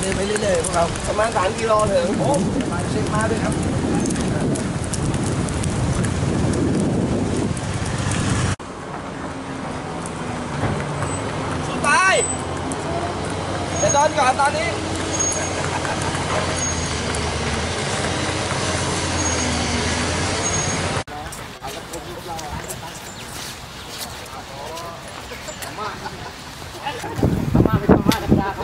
เดินไปเรื่อยๆพวกเราประมาณสามกิโลถึงผมมาเช็คมาด้วยครับสุดท้ายเดี๋ยวนอนก่อนตอนนี้ มาเป็นธรรมะธรร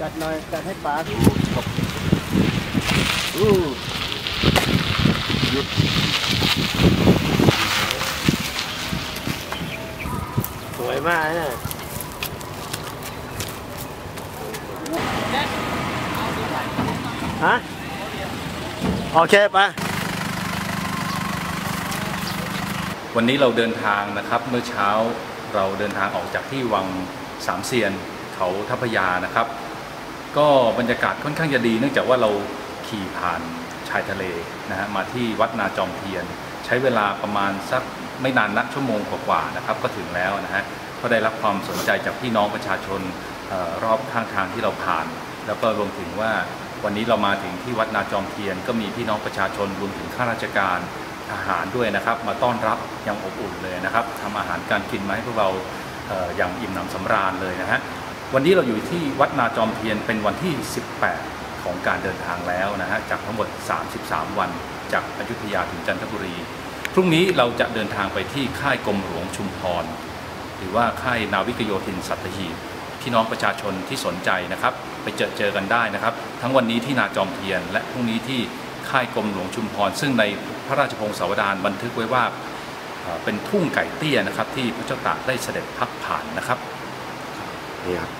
จัดหน่อยจัดให้ป๋าอู้หยุดสวยมากเนี่ยฮะโอเคไปวันนี้เราเดินทางนะครับเมื่อเช้าเราเดินทางออกจากที่วังสามเซียนเขาทัพพยานะครับ ก็บรรยากาศค่อนข้างจะดี เนื่องจากว่าเราขี่ผ่านชายทะเลนะฮะมาที่วัดนาจอมเทียน ใช้เวลาประมาณสักไม่นานนักชั่วโมงกว่าๆนะครับ ก็ถึงแล้วนะฮะก็ได้รับความสนใจจากพี่น้องประชาชนออรอบข้างทางที่เราผ่าน แล้วก็รวมถึงว่าวันนี้เรามาถึงที่วัดนาจอมเทียน ก็มีพี่น้องประชาชนรวมถึงข้าราชการอาหารด้วยนะครับ มาต้อนรับอย่างอบอุ่นเลยนะครับทำอาหารการกินมาให้พวกเราเอออย่างอิ่มหนำสำราญเลยนะฮะ วันนี้เราอยู่ที่วัดนาจอมเทียนเป็นวันที่ 18 ของการเดินทางแล้วนะฮะจากทั้งหมด 33 วัน จากอยุธยาถึงจันทบุรี พรุ่งนี้เราจะเดินทางไปที่ค่ายกรมหลวงชุมพร หรือว่าค่ายนาวิกโยธินสัตหีบพี่น้องประชาชนที่สนใจนะครับ ไปเจอเจอกันได้นะครับ ทั้งวันนี้ที่นาจอมเทียน และพรุ่งนี้ที่ค่ายกรมหลวงชุมพร ซึ่งในพระราชพงศาวดารบันทึกไว้ว่าเป็นทุ่งไก่เตี้ยนะครับที่พระเจ้าตากได้เสด็จพักผ่านนะครับ นี่ครับ